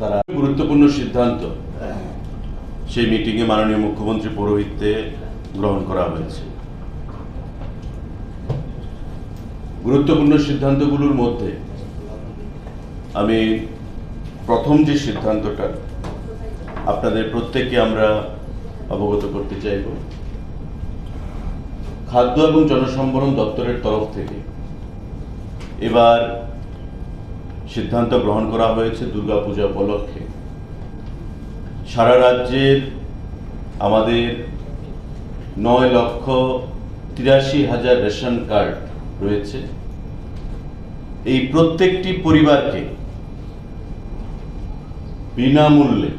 তারা গুরুত্বপূর্ণ সিদ্ধান্ত। সেই মিটিংয়ে মাননীয় মুখ্যমন্ত্রী পৌরোহিত্যে গ্রহণ করা হয়েছে। গুরুত্বপূর্ণ সিদ্ধান্তগুলোর মধ্যে আমি প্রথম যে সিদ্ধান্তটা আপনাদের প্রত্যেককে আমরা অবগত করতে চাইব, খাদ্য এবং জনসম্বরণ দপ্তরের তরফ থেকে। এবার সিদ্ধান্ত গ্রহণ করা হয়েছে দুর্গাপূজা উপলক্ষে। সারা রাজ্যের আমাদের নয় লক্ষ তিরাশি হাজার রেশন কার্ড রয়েছে। এই প্রত্যেকটি পরিবারকে বিনামূল্যে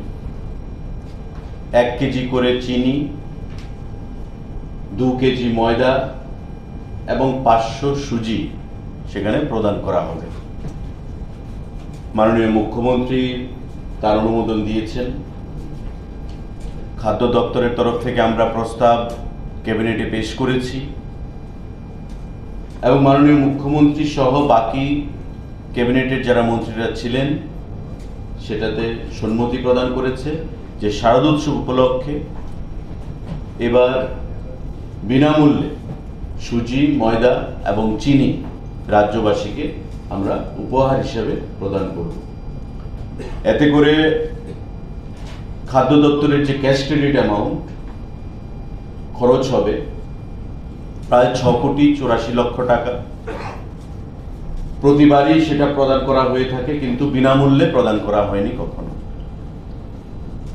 এক কেজি করে চিনি, দু কেজি ময়দা এবং পাঁচশো সুজি সেখানে প্রদান করা হবে। মাননীয় মুখ্যমন্ত্রী তার অনুমোদন দিয়েছেন। খাদ্য দপ্তরের তরফ থেকে আমরা প্রস্তাব ক্যাবিনেটে পেশ করেছি। এবং মাননীয় মুখ্যমন্ত্রী সহ বাকি ক্যাবিনেটের যারা মন্ত্রীরা ছিলেন, সেটাতে সম্মতি প্রদান করেছে যে শারদোৎসব উপলক্ষে এবার বিনামূল্যে সুজি, ময়দা এবং চিনি রাজ্যবাসীকে আমরা উপহার হিসেবে প্রদান করব। এতে করে খাদ্য দপ্তরের যে ক্যাশ ক্রেডিট অ্যামাউন্ট খরচ হবে, প্রায় ছ কোটি চুরাশি লক্ষ টাকা। প্রতিবারই সেটা প্রদান করা হয়ে থাকে, কিন্তু বিনামূল্যে প্রদান করা হয়নি কখনো।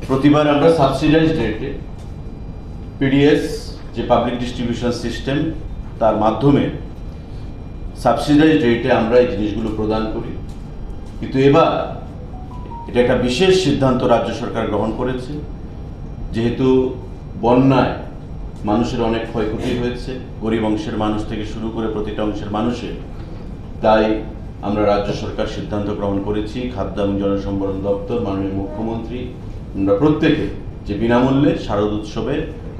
প্রতিবার আমরা সাবসিডাইজ রেটে পিডিএস যে পাবলিক ডিস্ট্রিবিউশন সিস্টেম তার মাধ্যমে সাবসিডাইজ রেটে আমরা এই জিনিসগুলো প্রদান করি। কিন্তু এবার এটা একটা বিশেষ সিদ্ধান্ত রাজ্য সরকার গ্রহণ করেছে, যেহেতু বন্যায় মানুষের অনেক ক্ষয়ক্ষতি হয়েছে, গরিব অংশের মানুষ থেকে শুরু করে প্রতিটা অংশের মানুষের তাই আমরা রাজ্য সরকার সিদ্ধান্ত গ্রহণ করেছি, খাদ্য এবং জনসম্বরণ দপ্তর, মাননীয় মুখ্যমন্ত্রী, আমরা প্রত্যেকে যে বিনামূল্যে শারদ উৎসবে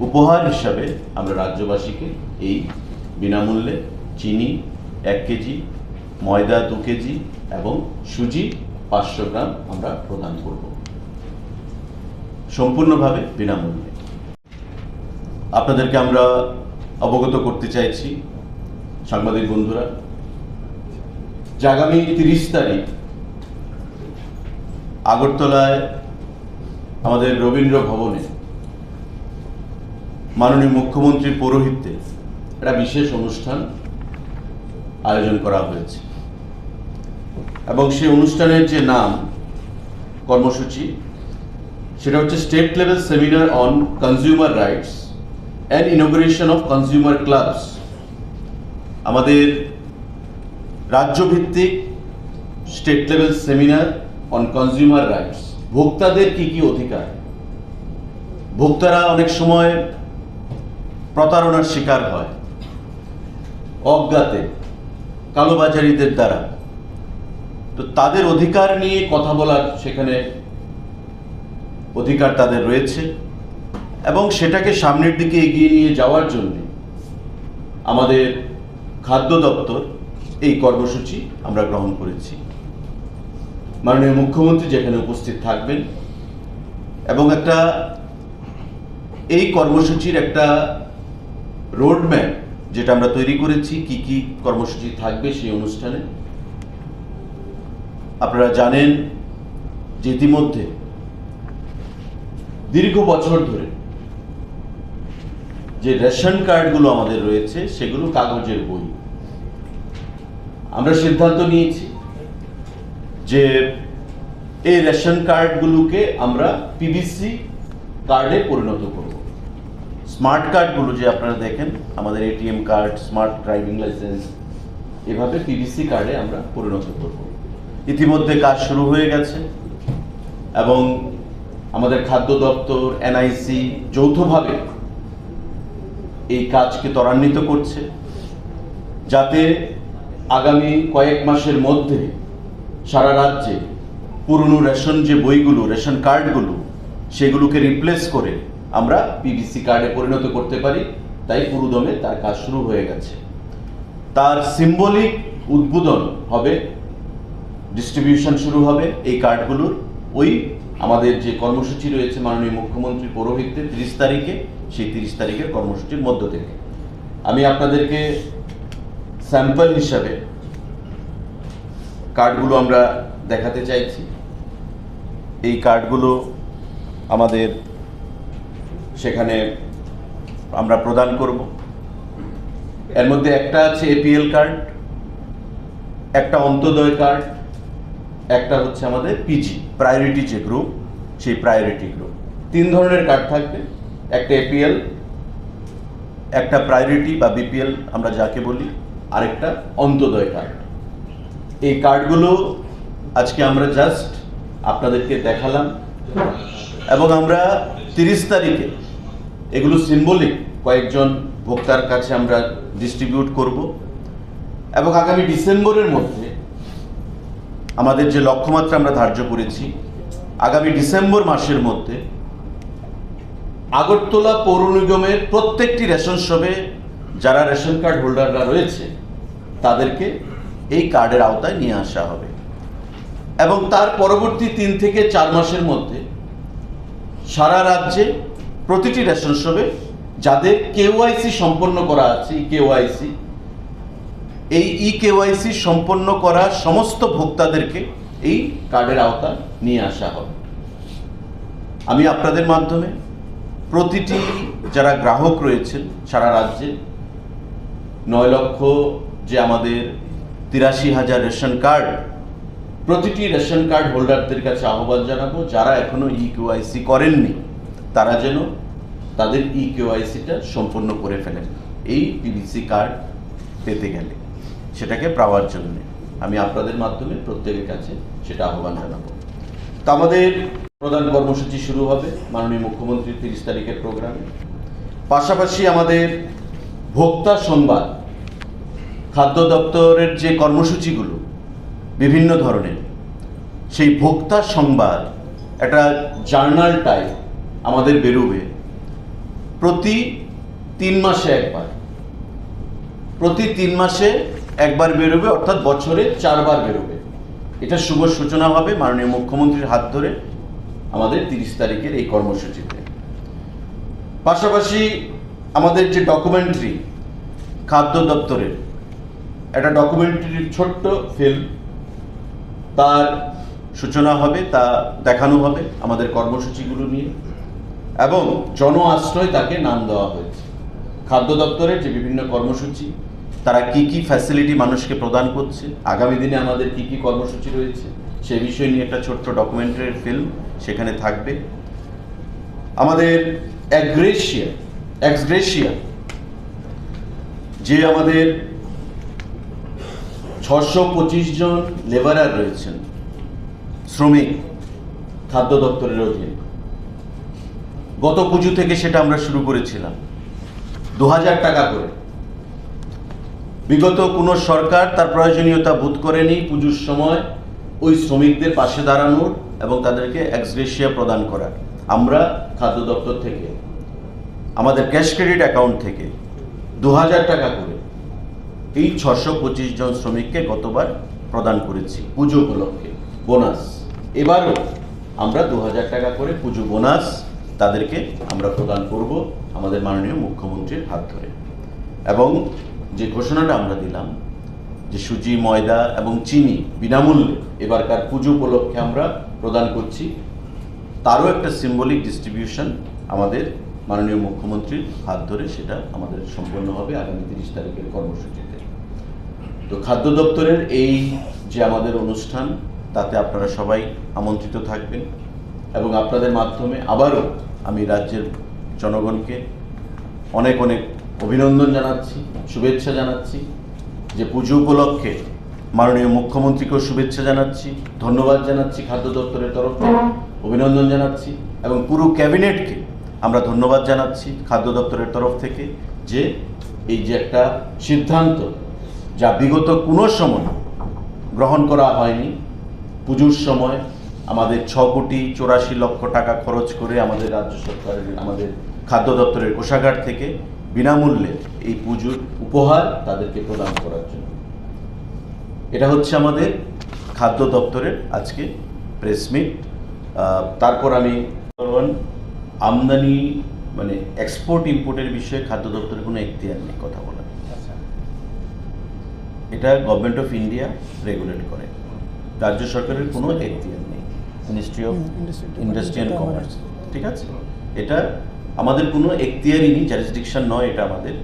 উপহার হিসাবে আমরা রাজ্যবাসীকে এই বিনামূল্যে চিনি এক কেজি, ময়দা দু কেজি এবং সুজি পাঁচশো গ্রাম আমরা প্রদান করব। সম্পূর্ণভাবে বিনামূল্যে। আপনাদেরকে আমরা অবগত করতে চাইছি, সাংবাদিক বন্ধুরা, যে আগামী তিরিশ তারিখ আগরতলায় আমাদের রবীন্দ্র ভবনে মাননীয় মুখ্যমন্ত্রীর পৌরোহিত্যে একটা বিশেষ অনুষ্ঠান আয়োজন করা হয়েছে। এবং সেই অনুষ্ঠানের যে নাম, কর্মসূচি, সেটা হচ্ছে state level seminar on consumer rights and inauguration of consumer clubs. আমাদের রাজ্যভিত্তিক state level seminar on consumer rights. ভোক্তাদের কি কি অধিকার? ভোক্তারা অনেক সময় প্রতারণার শিকার হয়, অজ্ঞাতে। কালোবাজারিদের দ্বারা। তো তাদের অধিকার নিয়ে কথা বলার সেখানে অধিকার তাদের রয়েছে এবং সেটাকে সামনের দিকে এগিয়ে নিয়ে যাওয়ার জন্য আমাদের খাদ্য দপ্তর এই কর্মসূচি আমরা গ্রহণ করেছি। মাননীয় মুখ্যমন্ত্রী যেখানে উপস্থিত থাকবেন এবং একটা এই কর্মসূচির একটা রোডম্যাপ যেটা আমরা তৈরি করেছি, কি কি কর্মসূচি থাকবে সেই অনুষ্ঠানে। আপনারা জানেন যে ইতিমধ্যে দীর্ঘ বছর ধরে যে রেশন কার্ডগুলো আমাদের রয়েছে, সেগুলো কাগজের বই। আমরা সিদ্ধান্ত নিয়েছি যে এই রেশন কার্ডগুলোকে আমরা পিবিসি কার্ডে পরিণত করব। স্মার্ট কার্ডগুলো যে আপনারা দেখেন, আমাদের ATM card, smart driving licence, এভাবে পিভিসি কার্ডে আমরা পরিণত করব। ইতিমধ্যে কাজ শুরু হয়ে গেছে এবং আমাদের খাদ্য দপ্তর এনআইসি যৌথভাবে এই কাজকে ত্বরান্বিত করছে, যাতে আগামী কয়েক মাসের মধ্যে সারা রাজ্যে পুরনো রেশন যে বইগুলো, রেশন কার্ডগুলো, সেগুলোকে রিপ্লেস করে আমরা পিভিসি কার্ডে পরিণত করতে পারি, তাই পুরোদমে তার কাজ শুরু হয়ে গেছে। তার সিম্বলিক উদ্বোধন হবে ডিস্ট্রিবিউশন শুরু হবে এই কার্ডগুলোর ওই আমাদের যে কর্মসূচি রয়েছে মাননীয় মুখ্যমন্ত্রী পৌরোহিত্যে তিরিশ তারিখে, সেই তিরিশ তারিখের কর্মসূচির মধ্য থেকে। আমি আপনাদেরকে স্যাম্পল হিসাবে কার্ডগুলো আমরা দেখাতে চাইছি। এই কার্ডগুলো আমাদের সেখানে আমরা প্রদান করব। এর মধ্যে একটা আছে এপিএল কার্ড একটা অন্তোদয় কার্ড একটা হচ্ছে আমাদের পিজি প্রায়োরিটি যে গ্রুপ সেই প্রায়োরিটি গ্রুপ তিন ধরনের কার্ড থাকবে, একটা এপিএল একটা প্রায়োরিটি বা বিপিএল আমরা যাকে বলি, আরেকটা অন্তোদয় কার্ড এই কার্ডগুলো আজকে আমরা জাস্ট আপনাদেরকে দেখালাম এবং আমরা তিরিশ তারিখে এগুলো সিম্বলিক কয়েকজন ভোক্তার কাছে আমরা ডিস্ট্রিবিউট করব। এবং আগামী ডিসেম্বরের মধ্যে আমাদের যে লক্ষ্যমাত্রা আমরা ধার্য করেছি, আগামী ডিসেম্বর মাসের মধ্যে আগরতলা পৌর নিগমের প্রত্যেকটি রেশন শপে যারা রেশন কার্ড হোল্ডাররা রয়েছে, তাদেরকে এই কার্ডের আওতায় নিয়ে আসা হবে। এবং তার পরবর্তী তিন থেকে চার মাসের মধ্যে সারা রাজ্যে প্রতিটি রেশন শপে যাদের কেওয়াইসি সম্পন্ন করা আছে ই কেওয়াইসি এই ই কেওয়াইসি সম্পন্ন করা সমস্ত ভোক্তাদেরকে এই কার্ডের আওতায় নিয়ে আসা হবে। আমি আপনাদের মাধ্যমে প্রতিটি যারা গ্রাহক রয়েছেন সারা রাজ্যে, নয় লক্ষ যে আমাদের তিরাশি হাজার রেশন কার্ড, প্রতিটি রেশন কার্ড হোল্ডারদের কাছে আহ্বান জানাব, যারা এখনও ই কেওয়াইসি করেননি, তারা যেন তাদের ই কেওয়াইসিটা সম্পন্ন করে ফেলেন। এই পিভিসি কার্ড পেতে গেলে সেটাকে পাওয়ার জন্য আমি আপনাদের মাধ্যমে প্রত্যেকের কাছে সেটা আহ্বান জানাব। তো আমাদের প্রধান কর্মসূচি শুরু হবে মাননীয় মুখ্যমন্ত্রীর তিরিশ তারিখের প্রোগ্রামে। পাশাপাশি আমাদের ভোক্তা সংবাদ, খাদ্য দপ্তরের যে কর্মসূচিগুলো বিভিন্ন ধরনের, সেই ভোক্তা সংবাদ, একটা জার্নাল টাইপ আমাদের বেরোবে। প্রতি তিন মাসে একবার। প্রতি তিন মাসে একবার বেরোবে, অর্থাৎ বছরে চারবার বেরোবে। এটা শুভ সূচনা হবে, মাননীয় মুখ্যমন্ত্রীর হাত ধরে আমাদের তিরিশ তারিখের এই কর্মসূচিতে। পাশাপাশি আমাদের যে ডকুমেন্টারি, খাদ্য দপ্তরের, একটা ডকুমেন্টারির ছোট্ট ফিল্ম, তার সূচনা হবে, তা দেখানো হবে আমাদের কর্মসূচিগুলো নিয়ে। এবং জন আশ্রয় তাকে নাম দেওয়া হয়েছে। খাদ্য দপ্তরের যে বিভিন্ন কর্মসূচি, তারা কি কি ফ্যাসিলিটি মানুষকে প্রদান করছে, আগামী দিনে আমাদের কি কি কর্মসূচি রয়েছে, সে বিষয় নিয়ে একটা ছোট্ট ডকুমেন্টারি ফিল্ম সেখানে থাকবে। আমাদের অ্যাগ্রেশিয়া এক্সগ্রেশিয়া যে আমাদের ছশো পঁচিশ জন লেবারার রয়েছেন, শ্রমিক, খাদ্য দপ্তরের অধীনে। গত পুজো থেকে সেটা আমরা শুরু করেছিলাম। দু হাজার টাকা করে। বিগত কোনো সরকার তার প্রয়োজনীয়তা বোধ করেনি পুজোর সময় ওই শ্রমিকদের পাশে দাঁড়ানোর এবং তাদেরকে এক্সগ্রেশিয়া প্রদান করার। আমরা খাদ্য দপ্তর থেকে, আমাদের ক্যাশ ক্রেডিট অ্যাকাউন্ট থেকে দু হাজার টাকা করে এই ছশো পঁচিশ জন শ্রমিককে গতবার প্রদান করেছি পুজো উপলক্ষে। বোনাস। এবারও আমরা দু হাজার টাকা করে পুজো বোনাস তাদেরকে আমরা প্রদান করব আমাদের মাননীয় মুখ্যমন্ত্রীর হাত ধরে। এবং যে ঘোষণাটা আমরা দিলাম, যে সুজি, ময়দা এবং চিনি বিনামূল্যে এবারকার পুজো উপলক্ষে আমরা প্রদান করছি, তারও একটা সিম্বলিক ডিস্ট্রিবিউশন আমাদের মাননীয় মুখ্যমন্ত্রীর হাত ধরে সেটা আমাদের সম্পন্ন হবে আগামী তিরিশ তারিখের কর্মসূচিতে। তো খাদ্য দপ্তরের এই যে আমাদের অনুষ্ঠান, তাতে আপনারা সবাই আমন্ত্রিত থাকবেন এবং আপনাদের মাধ্যমে আবারও আমি রাজ্যের জনগণকে অনেক অনেক অভিনন্দন জানাচ্ছি, শুভেচ্ছা জানাচ্ছি, যে পুজো উপলক্ষে মাননীয় মুখ্যমন্ত্রীকেও শুভেচ্ছা জানাচ্ছি, ধন্যবাদ জানাচ্ছি খাদ্য দপ্তরের তরফ থেকে, অভিনন্দন জানাচ্ছি, এবং পুরো ক্যাবিনেটকে আমরা ধন্যবাদ জানাচ্ছি খাদ্য দপ্তরের তরফ থেকে যে এই যে একটা সিদ্ধান্ত যা বিগত কোনো সময় গ্রহণ করা হয়নি, পুজোর সময় আমাদের ছ কোটি চৌরাশি লক্ষ টাকা খরচ করে আমাদের রাজ্য সরকারের আমাদের খাদ্য দপ্তরের কোষাগার থেকে বিনামূল্যে এই পুজোর উপহার তাদেরকে প্রদান করার জন্য। এটা হচ্ছে আমাদের খাদ্য দপ্তরের আজকে প্রেস মিট তারপর আমি বলবেন, আমদানি মানে এক্সপোর্ট ইম্পোর্টের বিষয়ে খাদ্য দপ্তরের কোনো এখতিয়ার নেই কথা বলার। আচ্ছা। এটা গভর্নমেন্ট অফ ইন্ডিয়া রেগুলেট করে। রাজ্য সরকারের কোনো এখতিয়ার ministry of hmm, industry department industry and যেটা কমার্স ঠিক আছে? এটা আমাদের কোনো এখতিয়ারই নেই জারিসডিকশন নয় এটা আমাদের।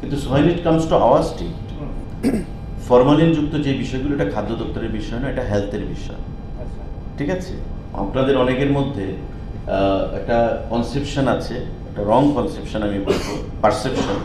কিন্তু when it comes to our state ফরমালিনযুক্ত যে বিষয়গুলো এটা খাদ্য দপ্তরের বিষয় না এটা হেলথের বিষয়। আচ্ছা। ঠিক আছে? আপনাদের অনেকের মধ্যে একটা কনসেপশন আছে একটা রং কনসেপশন আমি বলব পারসেপশন